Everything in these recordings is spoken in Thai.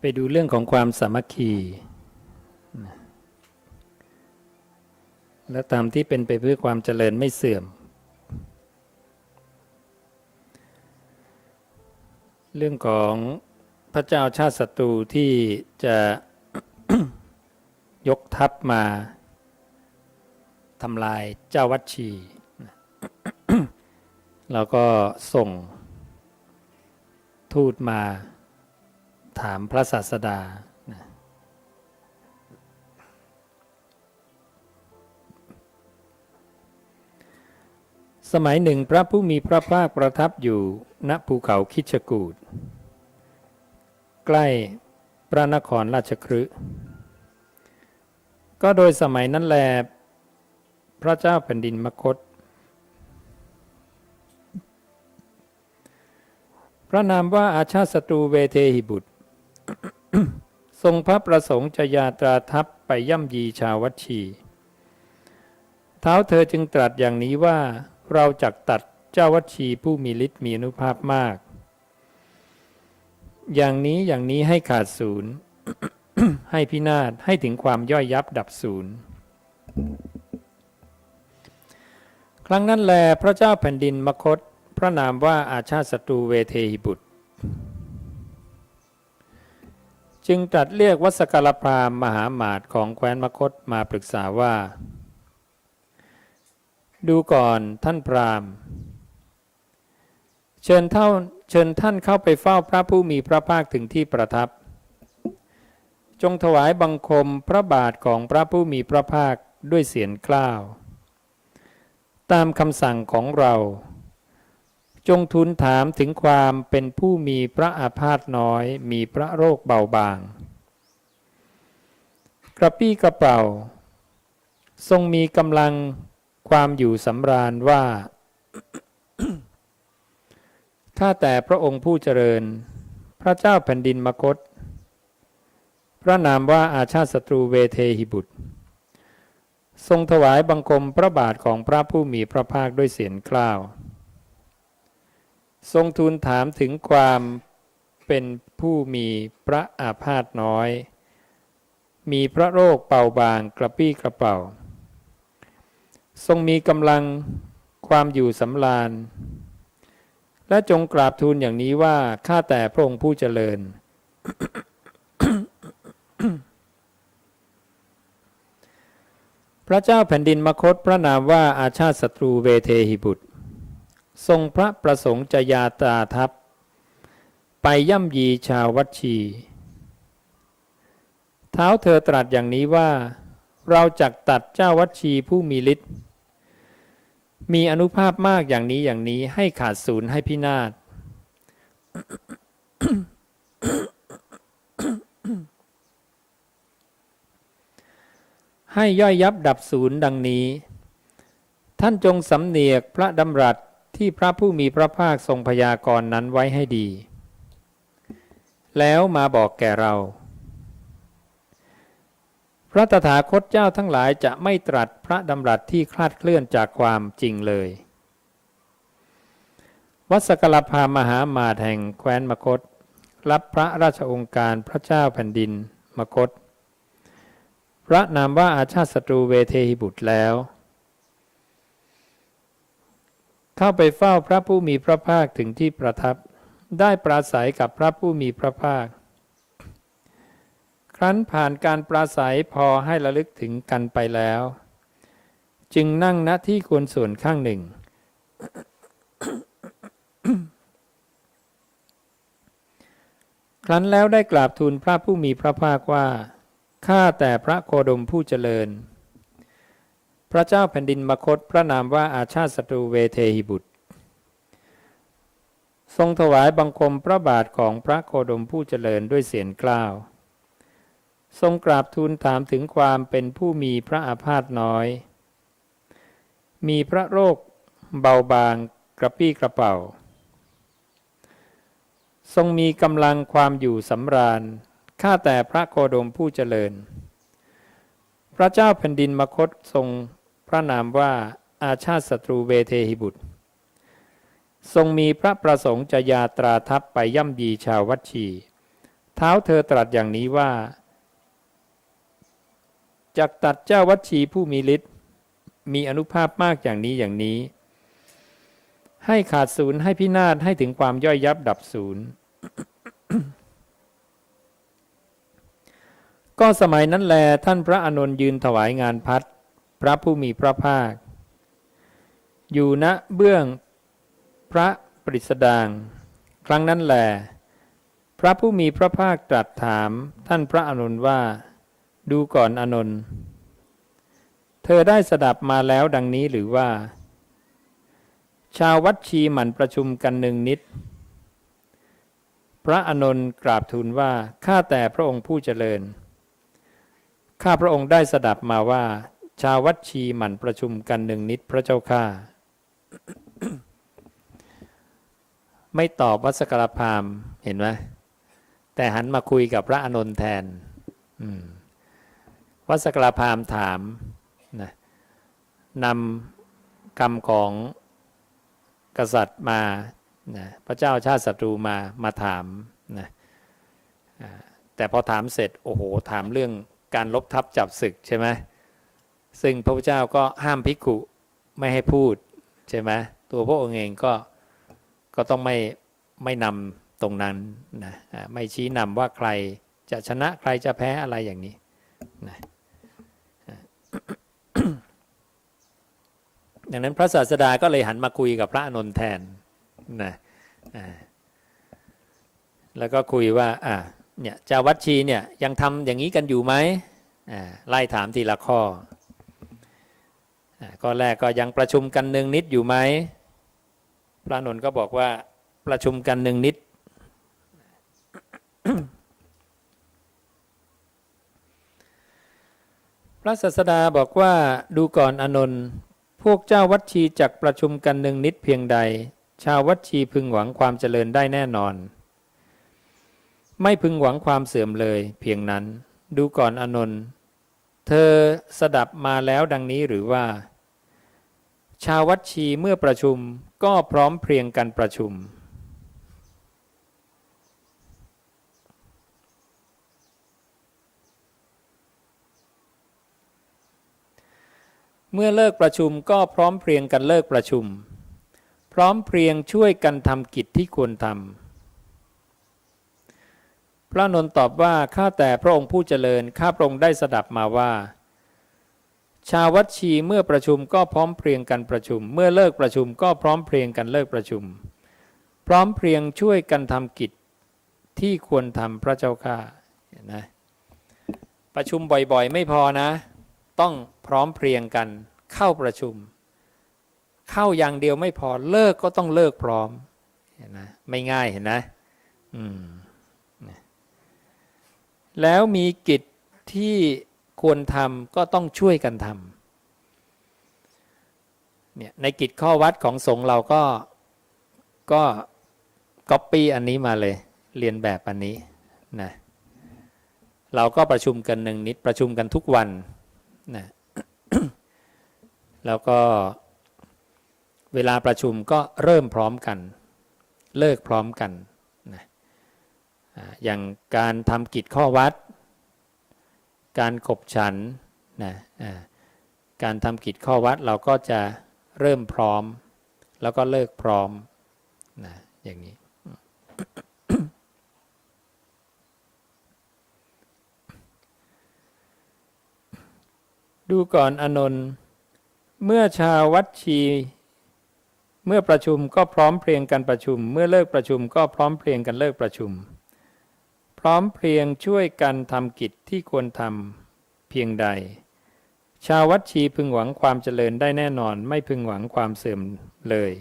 ไปดูเรื่องของความสามัคคี และตามที่เป็นไปเพื่อความเจริญไม่เสื่อม เรื่องของพระเจ้าชาติศัตรูที่จะยกทัพมาทำลายเจ้าวัดชี แล้วก็ส่งทูตมา ถามพระศาสดา สมัยหนึ่งพระผู้มีพระภาคประทับอยู่ณภูเขาคิชกูดใกล้พระนครราชคฤห์ก็โดยสมัยนั้นแล พระเจ้าแผ่นดินมคต พระนามว่าอาชาติศัตรูเวเทหิบุตร ทรงพระประสงค์จะยาตราทัพไปย่ำยีชาววัชี เท้าเธอจึงตรัสอย่างนี้ว่าเราจักตัดเจ้าวัชีผู้มีฤทธิ์มีอนุภาพมาก อย่างนี้อย่างนี้ให้ขาดศูนย์ ให้พินาศให้ถึงความย่อยยับดับศูนย์ ครั้งนั้นแลพระเจ้าแผ่นดินมคต พระนามว่าอาชาติศัตรูเวเทหิบุตร จึงตรัสเรียกวัสกรพรามมหาหมาตย์ของแคว้นมคตมาปรึกษาว่า ดูก่อนท่านพราหมณ์เชิญเท่าเชิญท่านเข้าไปเฝ้าพระผู้มีพระภาคถึงที่ประทับ จงถวายบังคมพระบาทของพระผู้มีพระภาคด้วยเสียงกล้าว ตามคำสั่งของเรา จงทูลถามถึงความเป็นผู้มีพระอาพาธน้อย มีพระโรคเบาบาง กระปี้กระเป๋า ทรงมีกำลังความอยู่สำราญว่า ถ้าแต่พระองค์ผู้เจริญ พระเจ้าแผ่นดินมคต พระนามว่าอาชาติศัตรูเวเทหิบุตร ทรงถวายบังคมพระบาทของพระผู้มีพระภาคด้วยเสียงกล้าว ทรงทูลถามถึงความเป็นผู้มีพระอาพาธน้อย มีพระโรคเป่าบางกระปี้กระเป๋าทรงมีกำลังความอยู่สำราญ และจงกราบทูลอย่างนี้ว่า ข้าแต่พระองค์ผู้เจริญ พระเจ้าแผ่นดินมคตพระนามว่าอาชาติศัตรูเวเทหิบุตร ทรงพระประสงค์จะยาตราทัพ ไปย่ำยีชาววัชี เท้าเธอตรัสอย่างนี้ว่า เราจักตัดเจ้าวัชีผู้มีฤทธิ์มีอนุภาพมากอย่างนี้อย่างนี้ให้ขาดศูนย์ให้พินาศให้ย่อยยับดับศูนย์ดังนี้ ท่านจงสำเนียกพระดำรัส ที่พระผู้มีพระภาคทรงพยากรณ์นั้นไว้ให้ดี แล้วมาบอกแก่เรา พระตถาคตเจ้าทั้งหลายจะไม่ตรัสพระดำรัสที่คลาดเคลื่อนจากความจริงเลย วัสกลพามหามาแห่งแคว้นมคต รับพระราชองค์การพระเจ้าแผ่นดินมคต พระนามว่าอาชาติศัตรูเวเทหิบุตรแล้ว เข้าไปเฝ้าพระผู้มีพระภาคถึงที่ประทับ ได้ปราศัยกับพระผู้มีพระภาค ครั้นผ่านการปราศัยพอให้ระลึกถึงกันไปแล้ว จึงนั่งณที่ควรส่วนข้างหนึ่ง ครั้นแล้วได้กราบทูลพระผู้มีพระภาคว่า ข้าแต่พระโคดมผู้เจริญ ระเจ้าแผ่นดินมคตพระนามว่าอาชาติศัตรูเวเทหิบุตร ทรงถวายบังคมพระบาทของพระโคดมผู้เจริญด้วยเสียงกล้าว ทรงกราบทูลถามถึงความเป็นผู้มีพระอาพาธน้อย มีพระโรคเบาบางกระปี้กระเป๋า ทรงมีกำลังความอยู่สำราญข้าแต่พระโคดมผู้เจริญ พระเจ้าแผ่นดินมคตทรง พระนามว่าอาชาติศัตรูเวเทหิบุตร ทรงมีพระประสงค์จะยาตราทัพไปย่ำยีชาววัชี เท้าเธอตรัสอย่างนี้ว่าจากตัดเจ้าวัชีผู้มีฤทธิ์มีอนุภาพมากอย่างนี้อย่างนี้ ให้ขาดศูนย์ให้พินาศให้ถึงความย่อยยับดับศูนย์ก็สมัยนั้นแลท่านพระอานนท์ยืนถวายงานพัด พระผู้มีพระภาค อยู่ณเบื้องพระปริสดาง ครั้งนั้นแหลพระผู้มีพระภาคตรัสถามท่านพระอานนว่า ดูก่อนอานนเธอได้สดับมาแล้วดังนี้หรือว่า ชาววัดชีหมั่นประชุมกันหนึ่งนิด พระอานนกราบทูลว่าข้าแต่พระองค์ผู้เจริญข้าพระองค์ได้สดับมาว่า ชาววัดชีหมั่นประชุมกันหนึ่งนิดพระเจ้าข้าไม่ตอบวัสกรพามเห็นไหมแต่หันมาคุยกับพระอานนท์แทนวัสกรพามถามนะนำคำของกษัตริย์มานะพระเจ้าชาติศัตรูมามาถามนะแต่พอถามเสร็จ โอ้โห ถามเรื่องการลบทับจับศึกใช่ไหม ซึ่งพระพุทธเจ้าก็ห้ามภิกขุไม่ให้พูดใช่ไหมตัวพระองค์เองก็ก็ต้องไม่ไม่นำตรงนั้นนะไม่ชี้นำว่าใครจะชนะใครจะแพ้อะไรอย่างนี้นะดังนั้นพระศาสดาก็เลยหันมาคุยกับพระอานนทแทนนะแล้วก็คุยว่าอ่าเนี่ยจาวัดชีเนี่ยยังทำอย่างนี้กันอยู่ไหมไล่ถามทีละข้อ ข้อแรกก็ยังประชุมกันหนึ่งนิดอยู่ไหมพระนนท์ก็บอกว่าประชุมกันหนึ่งนิด พระศาสดาบอกว่าดูก่อนอนนท์พวกเจ้าวัดชีจักประชุมกันหนึ่งนิดเพียงใด ชาววัดชีพึงหวังความเจริญได้แน่นอน ไม่พึงหวังความเสื่อมเลยเพียงนั้น ดูก่อนอนนท์ เธอสดับมาแล้วดังนี้หรือว่า ชาววัดชีเมื่อประชุมก็พร้อมเพรียงกันประชุม เมื่อเลิกประชุมก็พร้อมเพรียงกันเลิกประชุม พร้อมเพรียงช่วยกันทำกิจที่ควรทำ พระนนท์ตอบว่าข้าแต่พระองค์ผู้เจริญข้าพระองค์ได้สดับมาว่า ชาววัดชีเมื่อประชุมก็พร้อมเพรียงกันประชุม เมื่อเลิกประชุมก็พร้อมเพรียงกันเลิกประชุม พร้อมเพรียงช่วยกันทำกิจที่ควรทำพระเจ้าข้าเห็นไหมประชุมบ่อยๆ ไม่พอนะ ต้องพร้อมเพรียงกันเข้าประชุม เข้าอย่างเดียวไม่พอเลิกก็ต้องเลิกพร้อมเห็นนะไม่ง่ายเห็นนะอืม แล้วมีกิจที่ควรทำก็ต้องช่วยกันทำเนี่ยในกิจข้อวัดของสงฆ์เราก็ก็ก๊อปปี้อันนี้มาเลย เรียนแบบอันนี้นะเราก็ประชุมกันหนึ่งนิดประชุมกันทุกวันนะแล้วก็เวลาประชุมก็เริ่มพร้อมกัน เลิกพร้อมกัน อย่างการทำกิจข้อวัด การขบฉันนะการทำกิจข้อวัดเราก็จะเริ่มพร้อม แล้วก็เลิกพร้อมนะอย่างนี้ดูก่อนอนนท์เมื่อชาววัดชี เมื่อประชุมก็พร้อมเพรียงกันประชุม เมื่อเลิกประชุมก็พร้อมเพรียงกันเลิกประชุม ร้อมเพรียงช่วยกันทำกิจที่ควรทำเพียงใด ชาววัดชีพึงหวังความเจริญได้แน่นอนไม่พึงหวังความเสื่อมเลย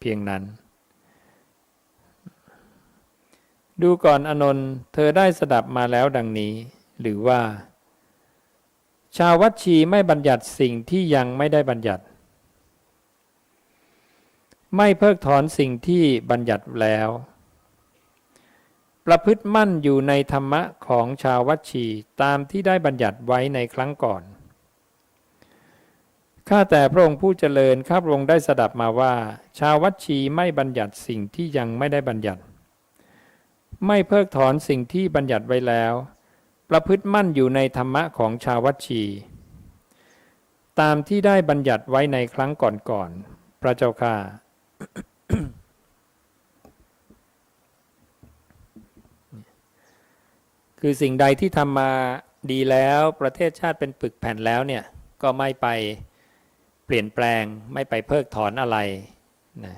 เพียงนั้น ดูก่อนอนนท์เธอได้สดับมาแล้วดังนี้ หรือว่า ชาววัดชีไม่บัญญัติสิ่งที่ยังไม่ได้บัญญัติ ไม่เพิกถอนสิ่งที่บัญญัติแล้ว ประพฤติมั่นอยู่ในธรรมะของชาววัชีตามที่ได้บัญญัติไว้ในครั้งก่อน ข้าแต่พระองค์ผู้เจริญข้าพระองค์ได้สดับมาว่า ชาววัชีไม่บัญญัติสิ่งที่ยังไม่ได้บัญญัติ ไม่เพิกถอนสิ่งที่บัญญัติไว้แล้ว ประพฤติมั่นอยู่ในธรรมะของชาววัชีตามที่ได้บัญญัติไว้ในครั้งก่อนๆพระเจ้าค่า คือสิ่งใดที่ทำมาดีแล้วประเทศชาติเป็นปึกแผ่นแล้วเนี่ยก็ไม่ไปเปลี่ยนแปลงไม่ไปเพิกถอนอะไรนะ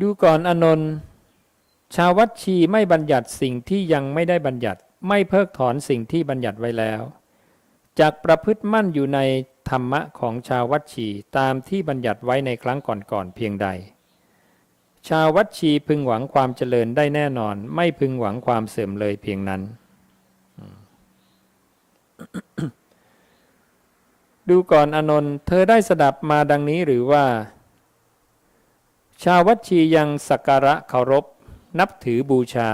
ดูก่อนอนนท์ชาววัดชีไม่บัญญัติสิ่งที่ยังไม่ได้บัญญัติ ไม่เพิกถอนสิ่งที่บัญญัติไว้แล้วจากประพฤติมั่นอยู่ใน ธรรมะของชาววัดชีตามที่บัญญัติไว้ในครั้งก่อนๆเพียงใด ชาววัดชีพึงหวังความเจริญได้แน่นอน ไม่พึงหวังความเสื่อมเลยเพียงนั้น ดูก่อนอนนท์เธอได้สดับมาดังนี้หรือว่า ชาววัดชียังสักการะเคารพ นับถือบูชา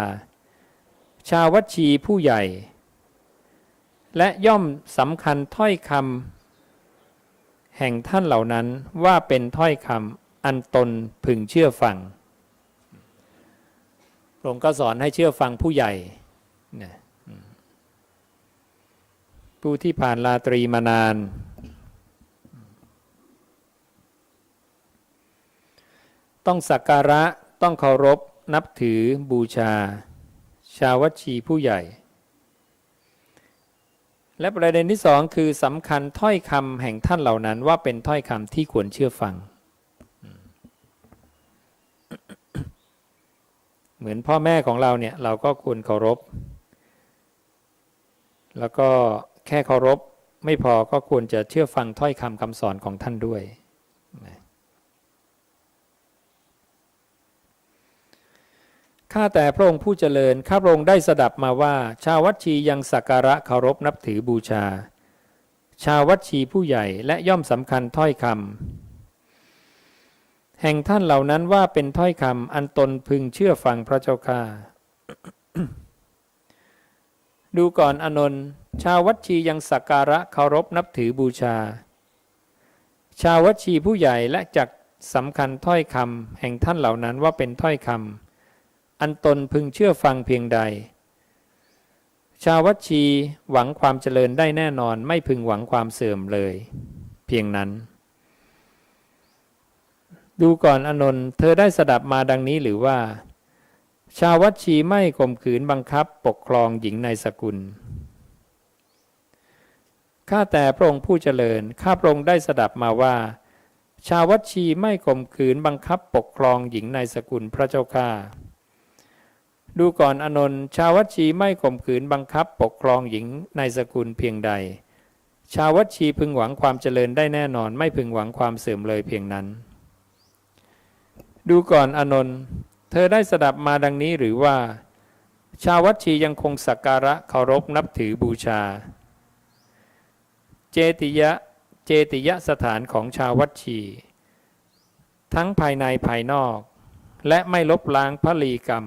ชาววัดชีผู้ใหญ่ และย่อมสำคัญถ้อยคำ แห่งท่านเหล่านั้นว่าเป็นถ้อยคำอันตนพึงเชื่อฟังพระองค์ก็สอนให้เชื่อฟังผู้ใหญ่นะผู้ที่ผ่านราตรีมานาน ต้องสักการะต้องเคารพนับถือบูชา ชาววัชีผู้ใหญ่ และประเด็นที่สองคือสำคัญถ้อยคำแห่งท่านเหล่านั้น ว่าเป็นถ้อยคำที่ควรเชื่อฟัง เหมือนพ่อแม่ของเราเนี่ยเราก็ควรเคารพ แล้วก็แค่เคารพไม่พอก็ควรจะเชื่อฟังถ้อยคำคำสอนของท่านด้วยนะ ข้าแต่พระองค์ผู้เจริญ ข้าพระองค์ได้สดับมาว่า ชาววัดชียังสักการะเคารพนับถือบูชา ชาววัดชีผู้ใหญ่และย่อมสำคัญถ้อยคำแห่งท่านเหล่านั้นว่าเป็นถ้อยคำอันตนพึงเชื่อฟังพระเจ้าข้าดูก่อนอนนท์ชาววัดชียังสักการะเคารพนับถือบูชา ชาววัดชีผู้ใหญ่และจักสำคัญถ้อยคำแห่งท่านเหล่านั้นว่าเป็นถ้อยคำ อันตนพึงเชื่อฟังเพียงใด ชาววัชีหวังความเจริญได้แน่นอนไม่พึงหวังความเสื่อมเลย เพียงนั้น ดูก่อนอนนท์เธอได้สดับมาดังนี้หรือว่า ชาววัชีไม่ข่มขืนบังคับปกครองหญิงในสกุลข้าแต่พระองค์ผู้เจริญ ข้าพระองค์ได้สดับมาว่า ชาววัชีไม่ข่มขืนบังคับปกครองหญิงในสกุลพระเจ้าข้า ดูก่อนอนนท์ชาววัชีไม่ข่มขืนบังคับปกครองหญิงในสกุลเพียงใด ชาววัชีพึงหวังความเจริญได้แน่นอน ไม่พึงหวังความเสื่อมเลยเพียงนั้น ดูก่อนอนนท์เธอได้สดับมาดังนี้หรือว่า ชาววัชียังคงสักการะเคารพนับถือบูชา เจติยะเจติยสถานของชาววัชี ทั้งภายในภายนอก และไม่ลบล้างพระลีกรรม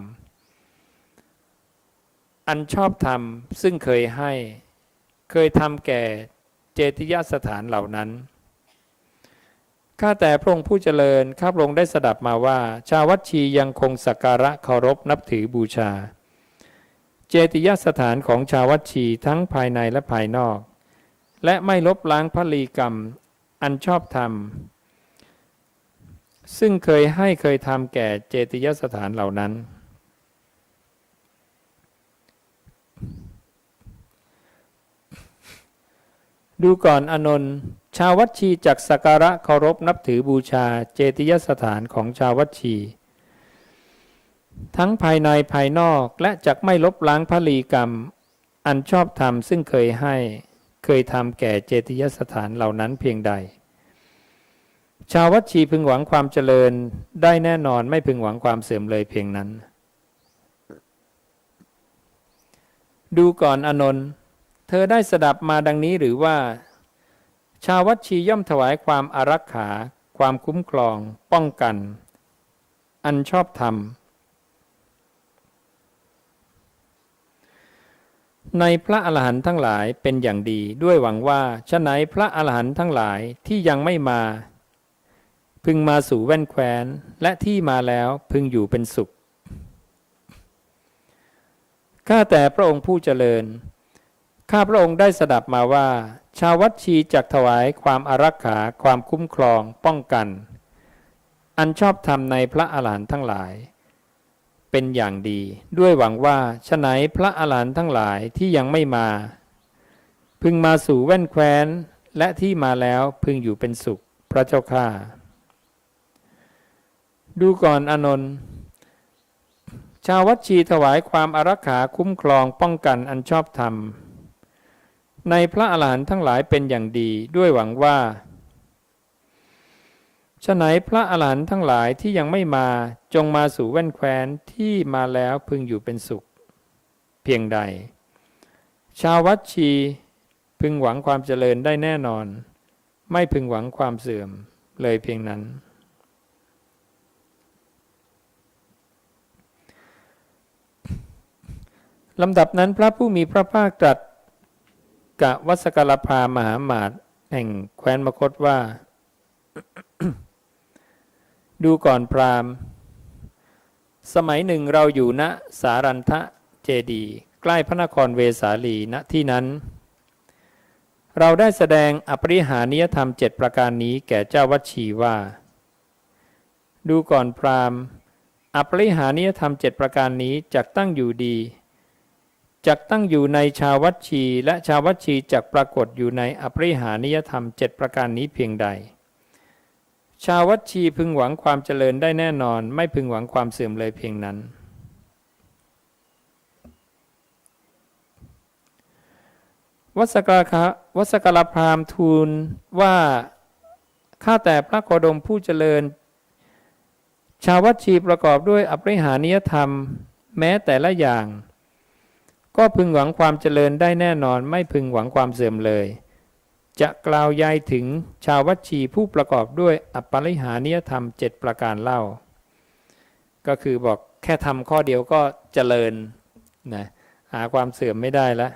อันชอบธรรมซึ่งเคยให้ เคยทำแก่เจติยสถานเหล่านั้น ข้าแต่พระองค์ผู้เจริญ ข้าพระองค์ได้สดับมาว่า ชาววัดชี ยังคงสักการะเคารพนับถือบูชา เจติยสถานของชาววัดชีทั้งภายในและภายนอก และไม่ลบล้างพระลีกรรม อันชอบธรรม ซึ่งเคยให้เคยทำแก่เจติยสถานเหล่านั้น ดูก่อนอนนท์ชาววัดชีจักสักการะเคารพนับถือบูชาเจติยสถานของชาววัดชี ทั้งภายในภายนอกและจักไม่ลบล้างพลีกรรม อันชอบธรรมซึ่งเคยให้เคยทำแก่เจติยสถานเหล่านั้นเพียงใด ชาววัดชีพึงหวังความเจริญได้แน่นอนไม่พึงหวังความเสื่อมเลยเพียงนั้น ดูก่อนอนนท์ เธอได้สดับมาดังนี้หรือว่า ชาววัชีย่อมถวายความอารักขา ความคุ้มครอง ป้องกัน อันชอบธรรม ในพระอรหันต์ทั้งหลายเป็นอย่างดีด้วยหวังว่าฉะไหนพระอรหันต์ทั้งหลายที่ยังไม่มา พึงมาสู่แว่นแคว้น และที่มาแล้วพึงอยู่เป็นสุขข้าแต่พระองค์ผู้เจริญ ข้าพระองค์ได้สดับมาว่า ชาววัดชีจักถวายความอารักขา ความคุ้มครอง ป้องกัน อันชอบธรรมในพระอรหันต์ทั้งหลาย เป็นอย่างดี ด้วยหวังว่าฉะไหนพระอรหันต์ทั้งหลายที่ยังไม่มา พึงมาสู่แว่นแคว้น และที่มาแล้วพึงอยู่เป็นสุข พระเจ้าข้าดูก่อนอนนท์ชาววัดชีถวายความอารักขาคุ้มครองป้องกันอันชอบธรรม ในพระอรหันต์ทั้งหลายเป็นอย่างดีด้วยหวังว่าฉะไหนพระอรหันต์ทั้งหลายที่ยังไม่มาจงมาสู่แว่นแคว้นที่มาแล้วพึงอยู่เป็นสุข เพียงใด ชาววัดชีพึงหวังความเจริญได้แน่นอน ไม่พึงหวังความเสื่อมเลยเพียงนั้น ลำดับนั้นพระผู้มีพระภาคตรัส กะวัสกลพามหาหมาตแห่งแคว้นมคตว่า ดูก่อนพราหมณ์ สมัยหนึ่งเราอยู่ณสารันทะเจดี ใกล้พระนครเวสาลีณที่นั้น เราได้แสดงอปริหานิยธรรมเจ็ดประการนี้แก่เจ้าวัชีว่า ดูก่อนพราหมณ์อปริหานิยธรรมเจ็ดประการนี้จักตั้งอยู่ดี จักตั้งอยู่ในชาววัดชีและชาววัดชีจักปรากฏอยู่ในอปริหานิยธรรมเจ็ดประการนี้เพียงใด ชาววัดชีพึงหวังความเจริญได้แน่นอน ไม่พึงหวังความเสื่อมเลยเพียงนั้น วัสกาคะวัสกลพรามทูลว่าข้าแต่พระโคดมผู้เจริญ ชาววัดชีประกอบด้วยอปริหานิยธรรม แม้แต่ละอย่าง ก็พึงหวังความเจริญได้แน่นอนไม่พึงหวังความเสื่อมเลย จะกล่าวยายถึงชาววัชีผู้ประกอบด้วยอปริหานิยธรรมเจ็ดประการเล่า ก็คือบอกแค่ทำข้อเดียวก็เจริญนะหาความเสื่อมไม่ได้แล้ว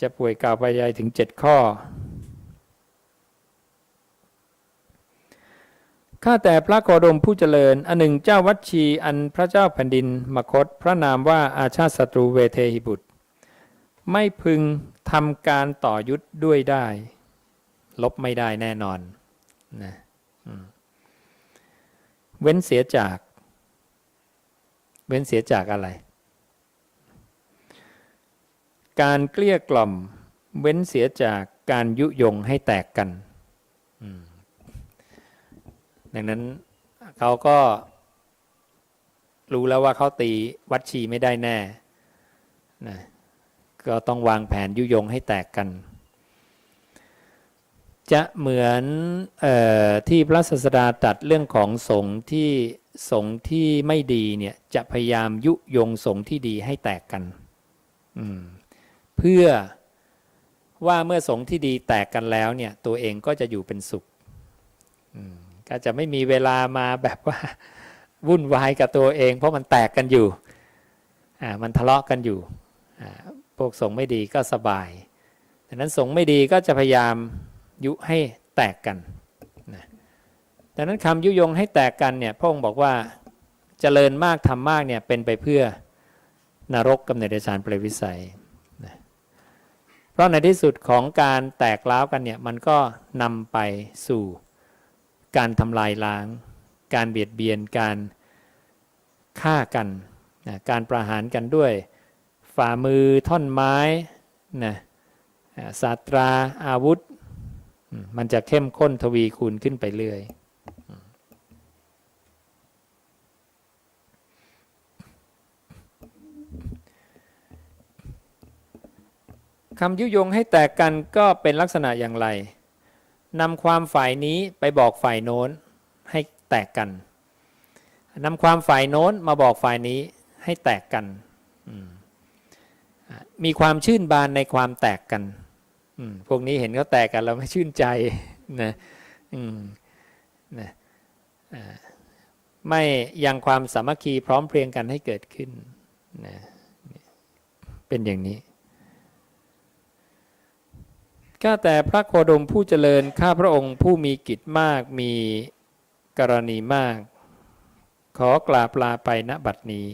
จะป่วยกล่าวไปยายถึงเจ็ดข้อ ข้าแต่พระโคดมผู้เจริญ อันหนึ่งเจ้าวัดชีอันพระเจ้าแผ่นดินมคต พระนามว่าอาชาติศัตรูเวเทหิบุตร ไม่พึงทำการต่อยุทธด้วยได้ ลบไม่ได้แน่นอนนะเว้นเสียจาก เว้นเสียจากอะไร การเกลี้ยกล่อม เว้นเสียจากการยุยงให้แตกกัน อืม ดังนั้นเขาก็รู้แล้วว่าเขาตีวัดชีไม่ได้แน่นะก็ต้องวางแผนยุยงให้แตกกัน จะเหมือนออที่พระศาสดาตัดเรื่องของสงฆ์ที่สงฆ์ที่ไม่ดีเนี่ยจะพยายามยุยงสงฆ์ที่ดีให้แตกกันเพื่อว่าเมื่อสงฆ์ที่ดีแตกกันแล้วเนี่ยตัวเองก็จะอยู่เป็นสุข ก็จะไม่มีเวลามาแบบว่าวุ่นวายกับตัวเอง เพราะมันแตกกันอยู่อ่ามันทะเลาะกันอยู่อ่าพวกสงฆ์ไม่ดีก็สบายดังนั้นสงฆ์ไม่ดีก็จะพยายามยุให้แตกกันนะดังนั้นคำยุยงให้แตกกันเนี่ยพระองค์บอกว่าเจริญมากทำมากเนี่ยเป็นไปเพื่อนรกกำเนิดเดชานเปรตวิสัยนะเพราะในที่สุดของการแตกล้าวกันเนี่ยมันก็นำไปสู่ การทำลายล้าง การเบียดเบียนการฆ่ากันนะการประหารกันด้วย ฝ่ามือท่อนไม้นะอาศาสตราอาวุธ มันจะเข้มข้นทวีคูณขึ้นไปเรื่อย คำยุยงให้แตกกันก็เป็นลักษณะอย่างไร นำความฝ่ายนี้ไปบอกฝ่ายโน้นให้แตกกันนำความฝ่ายโน้นมาบอกฝ่ายนี้ให้แตกกัน มีความชื่นบานในความแตกกัน พวกนี้เห็นเขาแตกกันเราไม่ชื่นใจนะนะไม่ยังความสามัคคีพร้อมเพรียงกันให้เกิดขึ้นนะเป็นอย่างนี้ ข้าแต่พระโคดมผู้เจริญข้าพระองค์ผู้มีกิจมากมีกรณีมาก ขอกราบลาไปณบัดนี้